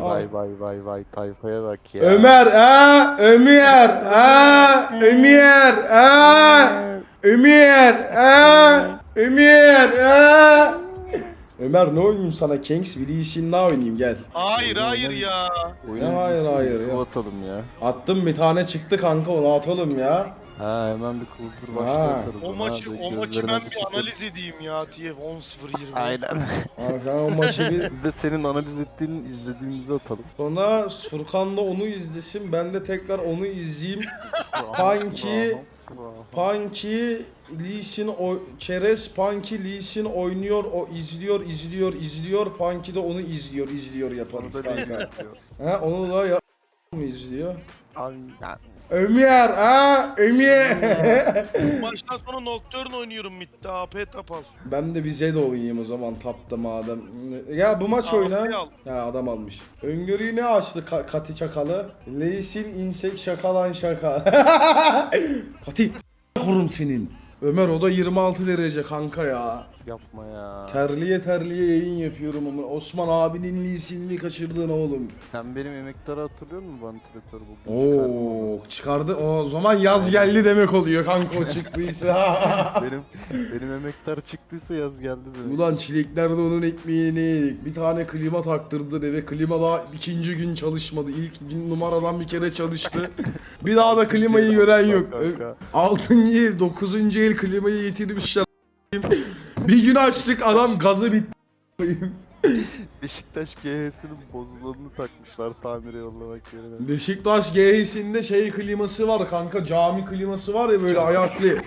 Vay vay vay vay vay. Tayfaya bak ya. Ömer ha? Ömer ha? Ömer ha? Ömer ha? Ömer ha? Ömer ne oynayayım sana? Kings işin daha oynayayım? Gel. Hayır hayır ya. Oyun Ne hayır, hayır ya. atalım ya. Attım bir tane çıktı kanka onu atalım ya. Ha hemen bir kulsur Ha. başlatarız. O maçı o maçı ben bir analiz edeyim ya TF 10-0-20. Aynen. Kanka o maçı bir Biz de senin analiz ettiğin izlediğimizi atalım. sonra Furkan da onu izlesin ben de tekrar onu izleyeyim. Panki Punky Lee Sin o Çerez Punky Lee Sin oynuyor o izliyor izliyor izliyor Punky de onu izliyor izliyor yaparız Onu da değil kanka. yapıyor. ha onu da ya mı izliyor? Aynen. Ömer ha Ömer. Bu maçtan sonra Nocturne oynuyorum midde AP tapal. ben de bir Zed oynayayım o zaman tapta madem. Ya bu maç oyna. AP al. Ya adam almış. Öngörüyü ne açtı Ka- Kati Çakalı? Leisin insek şakalan şaka. Kati kurum senin. Ömer o da 26 derece kanka ya. Yapma ya. Terliye terliye yayın yapıyorum ama Osman abinin lisinini kaçırdın oğlum. Sen benim emektarı hatırlıyor musun vantilatörü bugün Oo çıkardı. O zaman yaz geldi demek oluyor kanka o çıktıysa. benim benim emektar çıktıysa yaz geldi demek. Ulan çilekler de onun ekmeğini yedik. Bir tane klima taktırdı eve. Klima daha ikinci gün çalışmadı. İlk gün numaradan bir kere çalıştı. Bir daha da klimayı gören yok. Kanka. Altıncı el, dokuzuncu el klimayı getirmişler. Bir gün açtık adam gazı bitti. Beşiktaş GH'sinin bozulanını takmışlar tamire yollamak yerine. Beşiktaş GH'sinde şey kliması var kanka cami kliması var ya böyle ayaklı.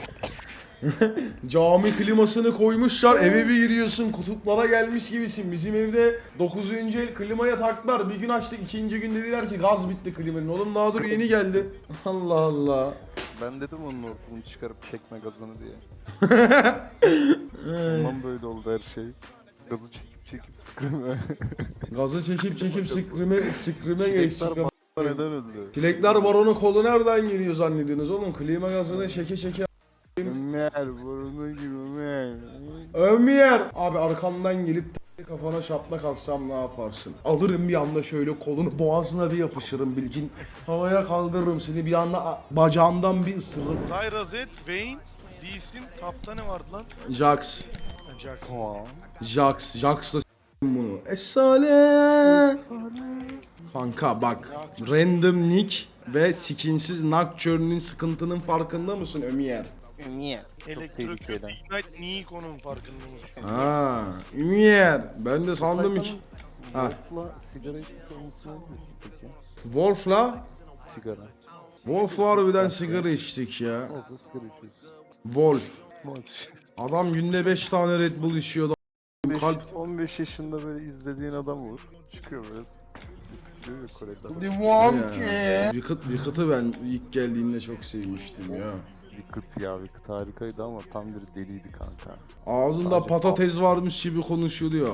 cami klimasını koymuşlar eve bir giriyorsun kutuplara gelmiş gibisin. Bizim evde 9. el klimaya taktılar. Bir gün açtık ikinci gün dediler ki gaz bitti klimanın. Oğlum daha dur yeni geldi. Allah Allah. Ben dedim onun ortamını çıkarıp çekme gazını diye. Ondan böyle oldu her şey. Gazı çekip çekip sıkırma. Gazı çekip çekip sıkrime, sıkrime geçtik. neden öldü? Çilekler baronu kolu nereden geliyor zannediyorsunuz oğlum? Klima gazını çeke çeke Ömer, burnu gibi Ömer. Ömer! Abi arkamdan gelip kafana şaplak atsam ne yaparsın? Alırım bir anda şöyle kolunu boğazına bir yapışırım bilgin. Havaya kaldırırım seni bir anda bacağından bir ısırırım. Zyra Z, Vayne, Lee Sin, tapta ne vardı lan? Jax. Tamam. Jax. Jax'la bunu. Esale. Kanka bak. Random nick ve skinsiz Nocturne'nin sıkıntının farkında mısın Ömer? Niye? Çok Elektro tehlikeli. Ignite Nikon'un farkında mısın? Ha, Ömer. Ben de sandım ki. Ha. Wolf'la sigara diyorsun peki? Wolf'la Sigara. Wolf'la harbiden sigara içtik ya. Orada sigara içiyorsun. Wolf. Maç. Adam günde 5 tane Red Bull içiyordu. Kalp 15 yaşında böyle izlediğin adam olur. Çıkıyor böyle. Diyor ya Kore'de. ya. Wicked, Wicked'ı ben ilk geldiğinde çok sevmiştim ya. Wicked ya Wicked harikaydı ama tam bir deliydi kanka. Ağzında Sadece patates varmış gibi konuşuyordu ya.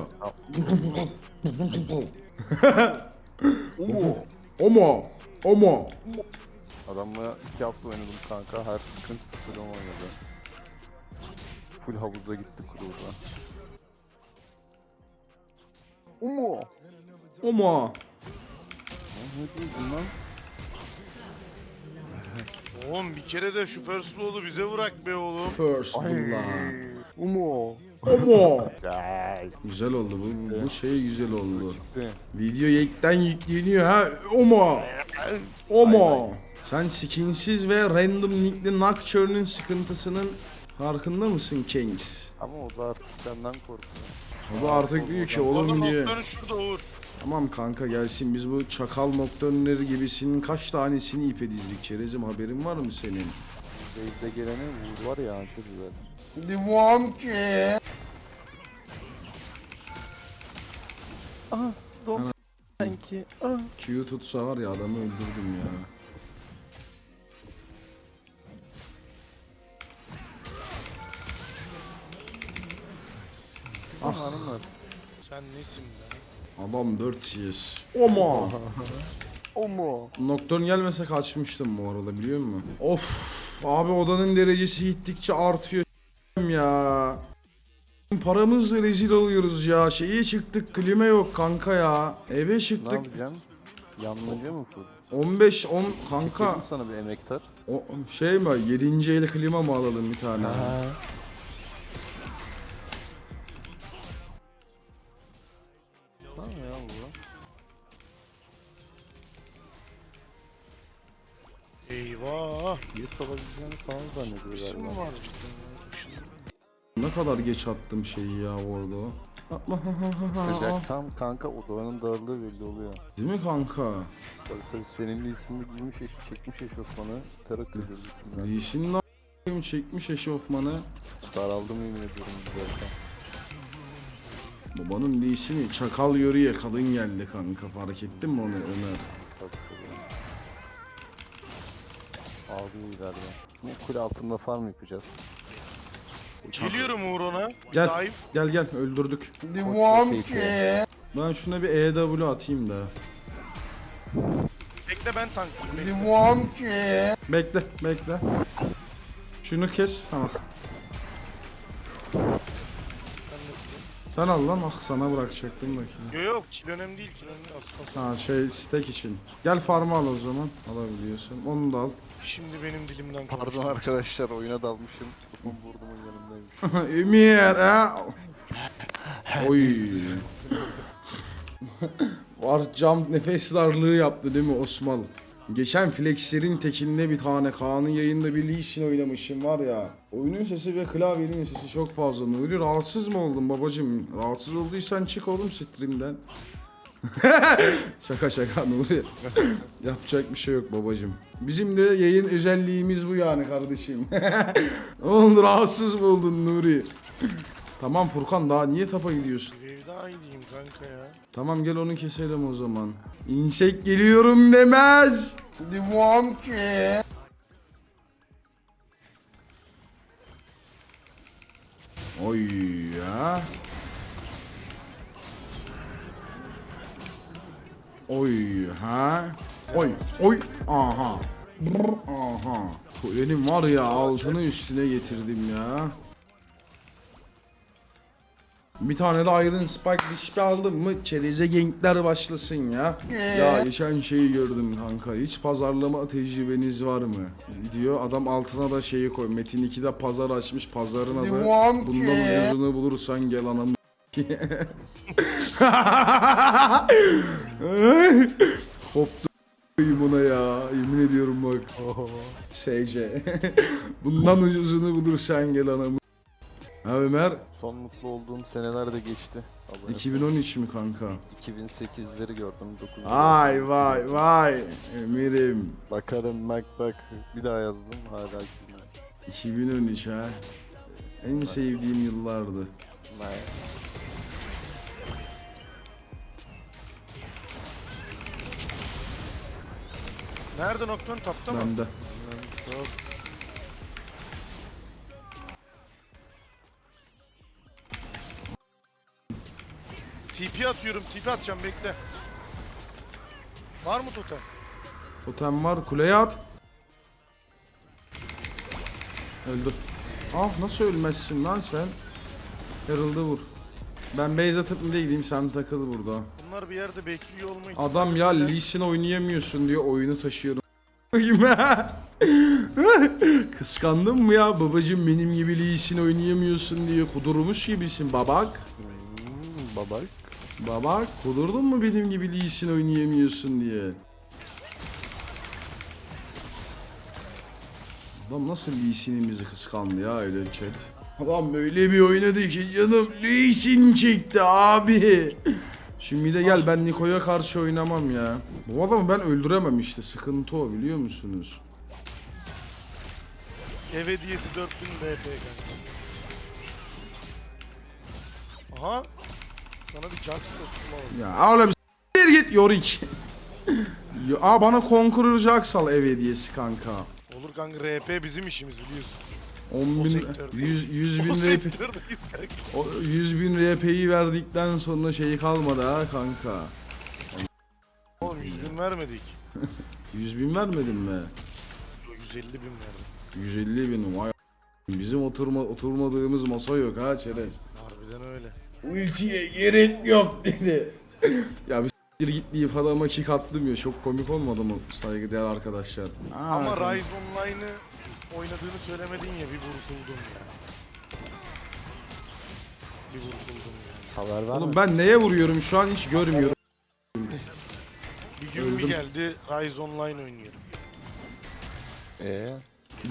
Umu. Omo. Omo. Adamla iki hafta oynadım kanka. Her sıkıntı sıfır ama oynadı. Full havuza gitti kurulda. Umu. Omo. Ne diyorsun lan? Oğlum bir kere de şu first blood'u bize bırak be oğlum. First. Blood. Umu. Omo. Gel. Güzel oldu bu. Bu şey güzel oldu. Video yekten yükleniyor ha. Omo. Omo. Sen skinsiz ve random nickli Nocturne'ün sıkıntısının farkında mısın Kings? Ama o da artık senden korkuyor. O da artık diyor ki oğlum diyor. Nocturne şurada Uğur. Tamam kanka gelsin biz bu çakal Nocturne'leri gibisinin kaç tanesini ipe dizdik çerezim haberin var mı senin? Base'de gelene vur var ya çok güzel. Divam ki. Aha don sanki. Ah. Q tutsa var ya adamı öldürdüm ya. Ah. Hanımlar. Sen nesin? Adam 4 CS. Oma. O mu? Nocturne gelmese kaçmıştım bu arada biliyor musun? Of abi odanın derecesi gittikçe artıyor ya. Paramızla rezil oluyoruz ya. Şeye çıktık klima yok kanka ya. Eve Ne çıktık. yapacaksın? Yanmaca mı full? 15 10 kanka. Çekeyim sana bir emektar. O şey mi? 7. el klima mı alalım bir tane? Tamam Eyvah. Niye salabileceğini falan zannediyor İşim mi galiba. var? Ne kadar geç attım şeyi ya orada. Sıcaktan kanka odanın darlığı belli oluyor. Değil mi kanka? Tabii tabii senin isimli giymiş eş, çekmiş eşofmanı. Ediyoruz üstünden. Lee'sin lan çekmiş eşofmanı. Daraldım yemin ediyorum izlerken. Babanın Lee'sini çakal yörüye kadın geldi kanka fark ettin mi onu Ömer? Tabii tabii. Ağlıyor ileride. Ne kule altında farm yapacağız. Geliyorum Uğur ona. Gel. Gel gel öldürdük. Devam ki. Ben şuna bir EW atayım da. Bekle ben tanklayayım. Bekle bekle. Şunu kes tamam. Sen al lan ah sana bırakacaktım bakayım. Yok yok kill önemli değil kill önemli. Ha şey stack için. Gel farmı al o zaman. Alabiliyorsun. Onu da al. Şimdi benim dilimden Pardon arkadaşlar oyuna dalmışım. Kafam burnumun yanındaymış. Emir ha. Oy. Var cam nefes darlığı yaptı değil mi Osman? Geçen Flexer'in tekinde bir tane Kaan'ın yayında bir Lee Sin oynamışım var ya. Oyunun sesi ve klavyenin sesi çok fazla. Nuri rahatsız mı oldun babacım? Rahatsız olduysan çık oğlum streamden. şaka şaka Nuri. Yapacak bir şey yok babacım. Bizim de yayın özelliğimiz bu yani kardeşim. Oğlum rahatsız mı oldun Nuri? tamam Furkan daha niye tapa gidiyorsun? Evde aynıyım kanka ya. Tamam gel onu keselim o zaman. İnsek geliyorum demez. Devam ki. Oy ya. Oy ha. Oy oy aha. Brr, aha. Kulenin var ya altını üstüne getirdim ya. Bir tane de Iron Spike dişpi aldım mı çereze gankler başlasın ya. Ya geçen şeyi gördüm kanka. Hiç pazarlama tecrübeniz var mı? Diyor adam altına da şeyi koy. Metin 2'de pazar açmış pazarın adı. Bundan ucuzunu bulursan gel anam. Koptu buna ya. Yemin ediyorum bak. SC. Bundan ucuzunu bulursan gel anam. Ha Ömer Son mutlu olduğum seneler de geçti. Allah'a 2013 mü kanka? 2008'leri gördüm 9 Ay vay vay Emir'im Bakarım bak bak bir daha yazdım hala gülüyor. 2013 ha En sevdiğim yıllardı Vay. Nerede noktan tapta mı? bende Yok. TP atıyorum, TP atacağım bekle. Var mı totem? Totem var kuleye at Öldü Ah nasıl ölmezsin lan sen Herald'ı vur Ben base atıp mı gideyim sen takıl burada Bunlar bir yerde bekliyor olmayı. Adam ya Lee Sin oynayamıyorsun diyor oyunu taşıyorum Kıskandın mı ya babacım benim gibi Lee Sin oynayamıyorsun diye kudurmuş gibisin babak Hmm, babak. Baba kudurdun mu benim gibi Lee Sin oynayamıyorsun diye. Adam nasıl Lee Sin'imizi kıskandı ya öyle chat. Adam böyle bir oynadı ki canım Lee Sin çekti abi. Şimdi de gel ben Niko'ya karşı oynamam ya. Bu adamı ben öldüremem işte sıkıntı o biliyor musunuz? Ev hediyesi 4000 DP kanka. Aha. Sana bir dostum var. Ya oğlum s**tir git Yorick. Ya, Aa bana Conqueror Jax al ev hediyesi kanka. Olur kanka RP bizim işimiz biliyorsun. 10 O bin, sektörde. 100, 100 bin RP, sektördeyiz kanka. o 100 bin RP'yi verdikten sonra şeyi kalmadı ha kanka. Oğlum 100 bin vermedik. 100 bin vermedin mi? 150 bin verdik. 150 bin vay Bizim oturma oturmadığımız masa yok ha çerez. Harbiden öyle. Ultiye gerek yok dedi. ya bir s**tir git deyip adama kick attım ya çok komik olmadı mı saygıdeğer arkadaşlar? Ama Rise Online'ı oynadığını söylemedin ya bir vuruldum ya. Bir vuruldum ya. Haber ver. Oğlum ben neye vuruyorum şu an hiç görmüyorum. Bir gün bir geldi Rise Online oynuyorum. Eee?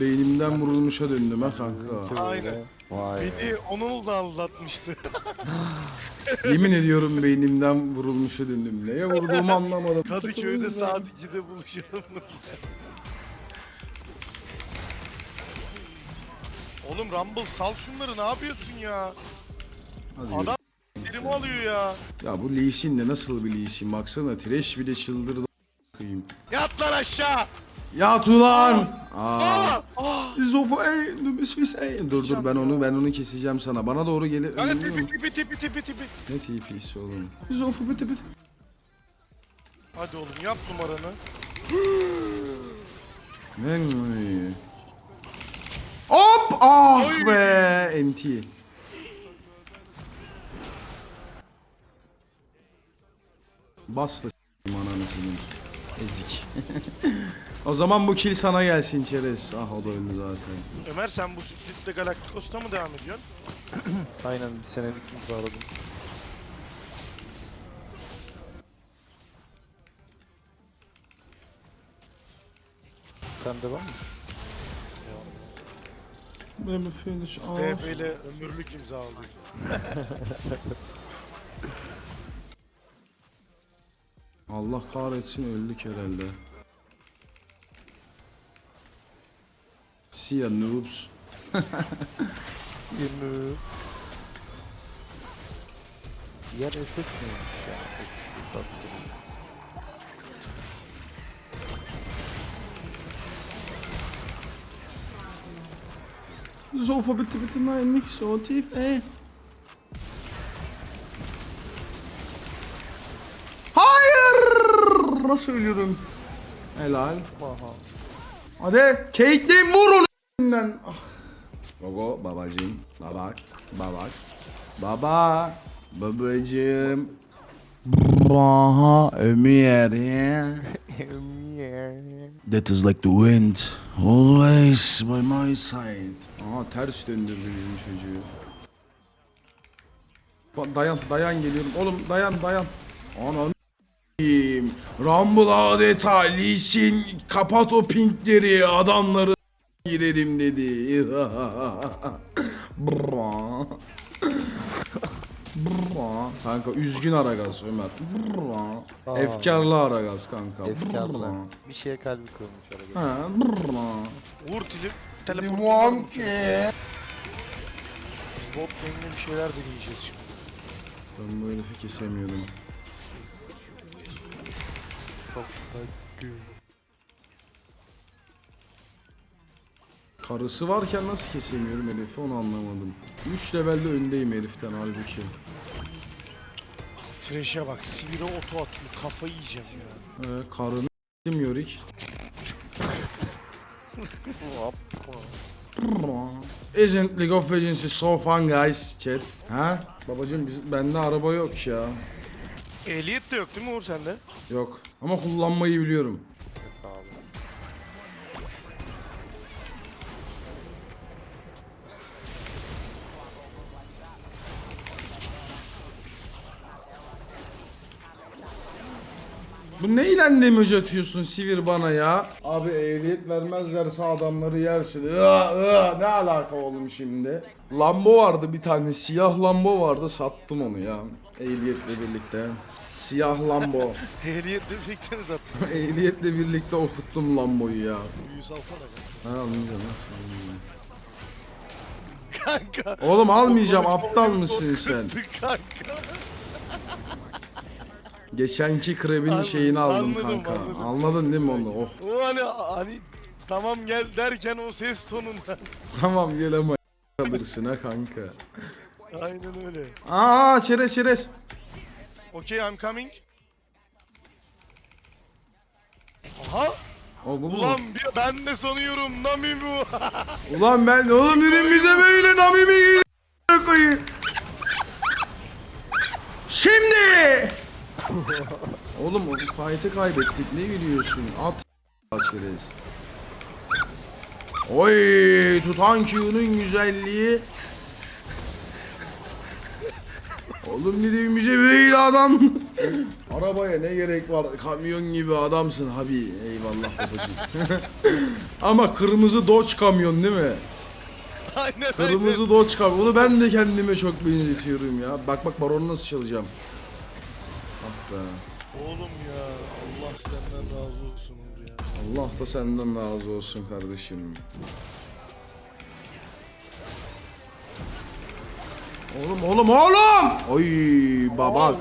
Beynimden vurulmuşa döndüm ha kanka. Aynen. Vay. Beni onun da anlatmıştı. Yemin ediyorum beynimden vurulmuşa döndüm. Neye vurduğumu anlamadım. Kadıköy'de saat 2'de buluşalım. Oğlum Rumble sal şunları ne yapıyorsun ya? Hadi Adam elimi alıyor ya. Ya bu Lee Sin de nasıl bir Lee Sin baksana Thresh bile çıldırdı a**ayım. Yat lan aşağı. Ya Tulan! Aa. Zofo ey, Nubis ey. Dur dur ben onu ben onu keseceğim sana. Bana doğru gelir. Kanka Öldürüyor tipi mu? tipi tipi tipi tipi. Ne TP'si oğlum? Zofo bıtı bıtı. Hadi oğlum yap numaranı. Ne? Hop! Ah Oy! be! NT. Bas da ananı senin. Ezik. o zaman bu kill sana gelsin Çerez. Ah o da öldü zaten. Ömer sen bu splitte Galacticos'ta mı devam ediyorsun? Aynen bir senelik imzaladım. Sen de var mı? Baby finish off. TP ile ömürlük imza aldı. Allah kahretsin öldük herhalde. See ya noobs. 20. Yer SS miymiş ya? Sattım. Zofa bitti bitti nein nicht so tief ey. Hayır! Nasıl ölüyorum? Helal. Aha. Hadi Caitlyn vur onu. Ah. Gogo babacığım. Babak. Babak. Baba. Babacığım. Baha Ömer. That is like the wind. Always by my side. Aha ters döndürdü bizim çocuğu. Ba- Dayan dayan geliyorum. Oğlum dayan dayan. Ananı. Rumble adeta Lee Sin kapat o pinkleri adamları girelim dedi. Kanka üzgün Aragaz Ömer. Aa. Efkarlı Aragaz kanka. Efkarlı. Bir şeye kalbi kırılmış arada. Ha, bra. Vur tili. Teleport. Bot lane'de bir şeyler deneyeceğiz şimdi. Ben bu herifi kesemiyorum. Çok tatlı. Karısı varken nasıl kesemiyorum herifi onu anlamadım. 3 levelde öndeyim heriften halbuki. Thresh'e bak sivire oto atıyor kafayı yiyeceğim ya. Ee, karını s**tim Yorik. Isn't League of Legends is so fun guys chat. Ha? Babacım biz, bende araba yok ya. Ehliyet de yok değil mi Uğur sende? Yok. Ama kullanmayı biliyorum. Bu neyle demoji atıyorsun Sivir bana ya? Abi ehliyet vermezlerse adamları yersin. Iı, ıı, ne alaka oğlum şimdi? Lambo vardı bir tane siyah Lambo vardı sattım onu ya. Ehliyetle birlikte. Siyah Lambo. Ehliyetle birlikte mi zaten? Ehliyetle birlikte okuttum Lambo'yu ya. Ha almayacağım. Kanka. Oğlum almayacağım aptal mısın sen? Kanka. Geçenki krebin Anladım, şeyini aldım anladım, kanka. anladım. Anladın değil mi onu? Oh O hani hani tamam gel derken o ses tonundan. tamam gel ama kalırsın ha kanka. Aynen öyle. Aa çerez çerez. Okay I'm coming. Aha. O bu mu? Ulan bir, ben de sanıyorum Nami bu. Ulan ben oğlum dedim bize böyle namimi koyayım. Şimdi! Oğlum o fight'ı kaybettik. Ne gülüyorsun? At çerez. Oy tutan Q'nun güzelliği. Oğlum dediğimize böyle adam. Arabaya ne gerek var? Kamyon gibi adamsın abi. Eyvallah babacığım. Ama kırmızı Dodge kamyon değil mi? Aynen Kırmızı Dodge kamyon. Onu ben de kendime çok benzetiyorum ya. Bak bak baronu nasıl çalacağım. Ah be. Oğlum ya Allah senden razı olsun Uğur ya. Allah da senden razı olsun kardeşim. Oğlum oğlum oğlum! Oy baba. Uy.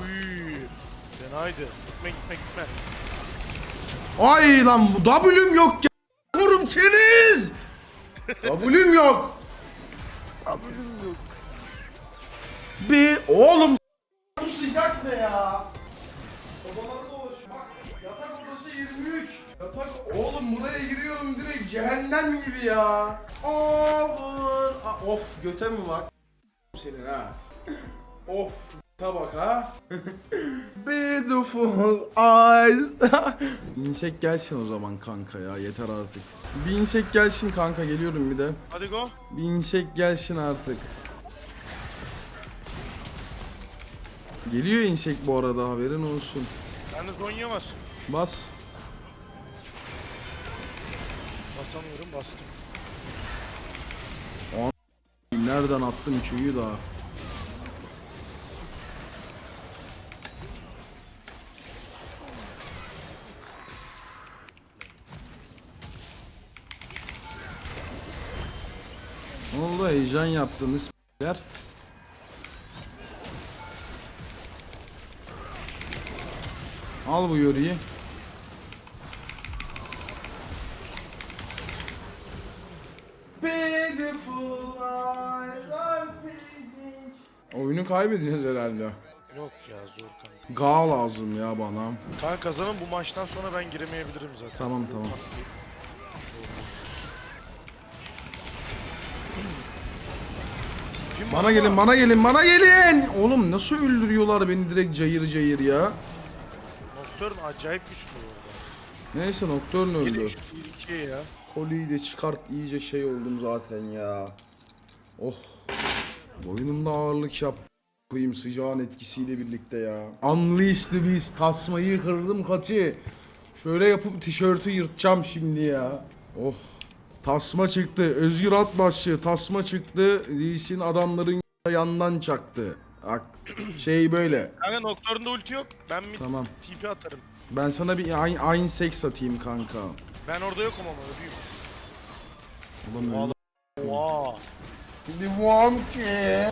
Fenaydı. Gitme gitme gitme. Ay lan bu W'm yok ya. Vurum çeniz. W'm yok. Haberim yok. Bir oğlum bu sıcak ne ya? Odalarda dolaşıyor. Bak yatak odası 23. Yatak oğlum buraya giriyorum direkt cehennem gibi ya. Over. Aa, Of göte mi var? Senin ha. Of tabak ha. Beautiful eyes. Bir insek gelsin o zaman kanka ya yeter artık. Bir insek gelsin kanka geliyorum bir de. Hadi go. Bir insek gelsin artık. Geliyor insek bu arada haberin olsun. Bende Zonya var. Bas. Basamıyorum bastım. Nereden attım Q'yu da? Ne oldu heyecan yaptınız s**ler. Al bu yoruyu. Oyunu kaybediyoruz herhalde. Yok ya zor kanka. Ga lazım ya bana. Kanka kazanın bu maçtan sonra ben giremeyebilirim zaten. Tamam tamam. Bana gelin bana gelin bana gelin. Oğlum nasıl öldürüyorlar beni direkt cayır cayır ya. Nocturne acayip güçlü bu arada. Neyse Nocturne öldü. 7 2 ya. Koliyi de çıkart iyice şey oldum zaten ya. Oh. Boynumda ağırlık yap. Koyayım sıcağın etkisiyle birlikte ya. Unleash the Beast tasmayı kırdım kaçı. Şöyle yapıp tişörtü yırtacağım şimdi ya. Oh. Tasma çıktı. Özgür at başlığı. Tasma çıktı. Lee Sin adamların yandan çaktı. Bak şey böyle. Kanka Nocturne'da ulti yok. Ben mid Tamam. TP atarım. Ben sana bir aynı, aynı seks atayım kanka. Ben orada yokum ama ödeyim. Ulan öyle- Oha. Devam ki.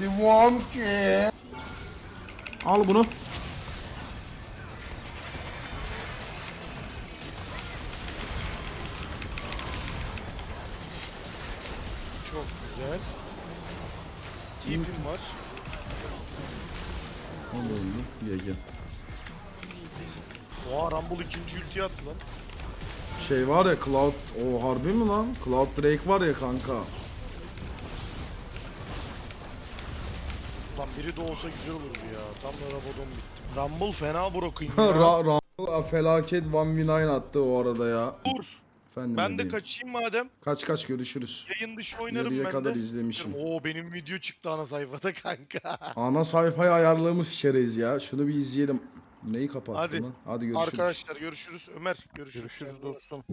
Devam ki. Al bunu. TP'm var. Al onu. Ye gel. Oha Rumble ikinci ulti attı lan. Şey var ya Cloud o harbi mi lan? Cloud Drake var ya kanka. Lan biri de olsa güzel olurdu ya. Tam da Rabadon bitti. Rumble fena broken ya. Ra Ra felaket 1v9 attı o arada ya. Dur. Efendim Ben de bebeğim. kaçayım madem. Kaç kaç görüşürüz. Yayın dışı oynarım Yarıya ben kadar de. izlemişim. Oo benim video çıktı ana sayfada kanka. Ana sayfayı ayarlamış içeriz ya. Şunu bir izleyelim. Neyi kapattın Hadi. lan? Hadi görüşürüz. Arkadaşlar görüşürüz. Ömer görüşürüz. Görüşürüz dostum.